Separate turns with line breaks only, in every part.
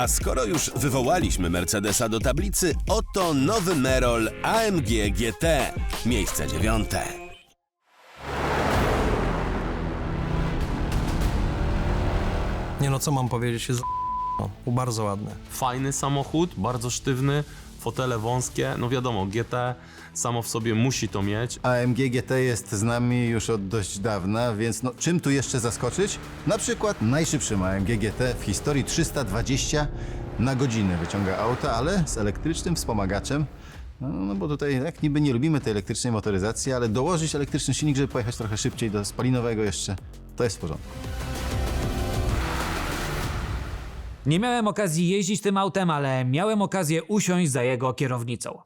A skoro już wywołaliśmy Mercedesa do tablicy, oto nowy Merol AMG GT. Miejsce dziewiąte.
Nie no, co mam powiedzieć, jest bardzo ładny.
Fajny samochód, bardzo sztywny, fotele wąskie, no wiadomo, GT samo w sobie musi to mieć.
AMG GT jest z nami już od dość dawna, więc no, czym tu jeszcze zaskoczyć? Na przykład najszybszym AMG GT w historii 320 na godzinę wyciąga auta, ale z elektrycznym wspomagaczem. No, no bo tutaj jak niby nie lubimy tej elektrycznej motoryzacji, ale dołożyć elektryczny silnik, żeby pojechać trochę szybciej do spalinowego jeszcze, to jest w porządku.
Nie miałem okazji jeździć tym autem, ale miałem okazję usiąść za jego kierownicą.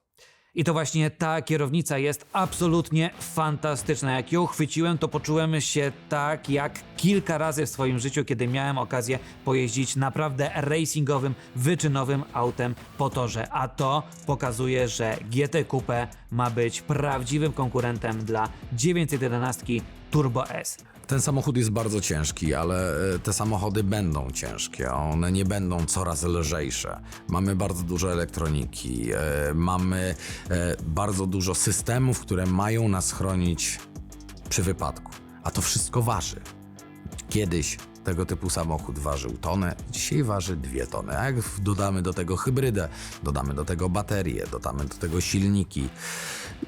I to właśnie ta kierownica jest absolutnie fantastyczna. Jak ją chwyciłem, to poczułem się tak jak kilka razy w swoim życiu, kiedy miałem okazję pojeździć naprawdę racingowym, wyczynowym autem po torze. A to pokazuje, że GT Coupe ma być prawdziwym konkurentem dla 911 Turbo S.
Ten samochód jest bardzo ciężki, ale e, te samochody będą ciężkie. One nie będą coraz lżejsze. Mamy bardzo dużo elektroniki, e, mamy e, bardzo dużo systemów, które mają nas chronić przy wypadku. A to wszystko waży. Kiedyś tego typu samochód ważył tonę, dzisiaj waży dwie tony. A jak dodamy do tego hybrydę, dodamy do tego baterie, dodamy do tego silniki,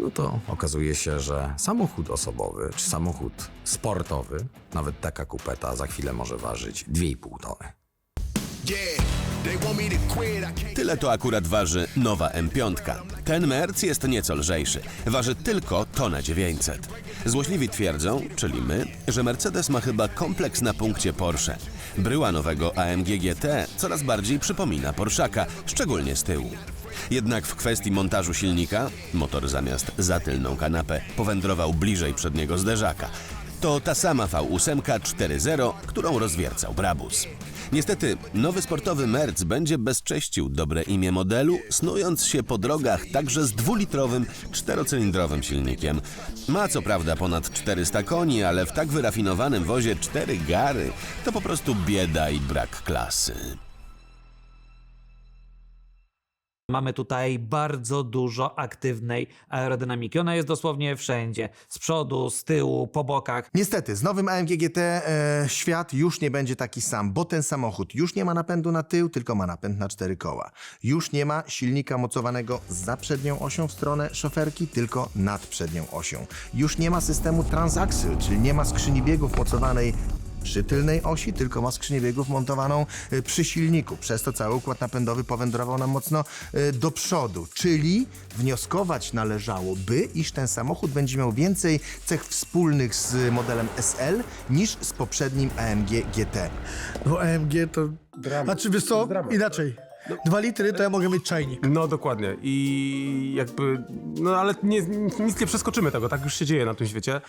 no to okazuje się, że samochód osobowy czy samochód sportowy, nawet taka kupeta za chwilę może ważyć 2,5 tony.
Tyle to akurat waży nowa M5. Ten Merc jest nieco lżejszy. Waży tylko tonę 900. Złośliwi twierdzą, czyli my, że Mercedes ma chyba kompleks na punkcie Porsche. Bryła nowego AMG GT coraz bardziej przypomina Porszaka, szczególnie z tyłu. Jednak w kwestii montażu silnika, motor zamiast za tylną kanapę powędrował bliżej przedniego zderzaka. To ta sama V8 4.0, którą rozwiercał Brabus. Niestety, nowy sportowy Merc będzie bezcześcił dobre imię modelu, snując się po drogach także z dwulitrowym, czterocylindrowym silnikiem. Ma co prawda ponad 400 koni, ale w tak wyrafinowanym wozie 4 gary to po prostu bieda i brak klasy.
Mamy tutaj bardzo dużo aktywnej aerodynamiki. Ona jest dosłownie wszędzie. Z przodu, z tyłu, po bokach.
Niestety, z nowym AMG GT e, świat już nie będzie taki sam, bo ten samochód już nie ma napędu na tył, tylko ma napęd na cztery koła. Już nie ma silnika mocowanego za przednią osią w stronę szoferki, tylko nad przednią osią. Już nie ma systemu transaxle, czyli nie ma skrzyni biegów mocowanej przy tylnej osi, tylko ma skrzynię biegów montowaną e, przy silniku. Przez to cały układ napędowy powędrował nam mocno e, do przodu. Czyli wnioskować należałoby, iż ten samochód będzie miał więcej cech wspólnych z modelem SL niż z poprzednim AMG GT.
No AMG to... Znaczy wiesz co, inaczej. Dwa litry to ja mogę mieć czajnik.
No dokładnie i jakby, no ale nie, nic nie przeskoczymy tego, tak już się dzieje na tym świecie.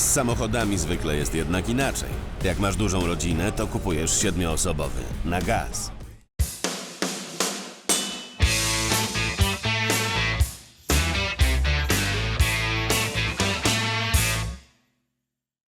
Z samochodami zwykle jest jednak inaczej. Jak masz dużą rodzinę, to kupujesz siedmioosobowy na gaz.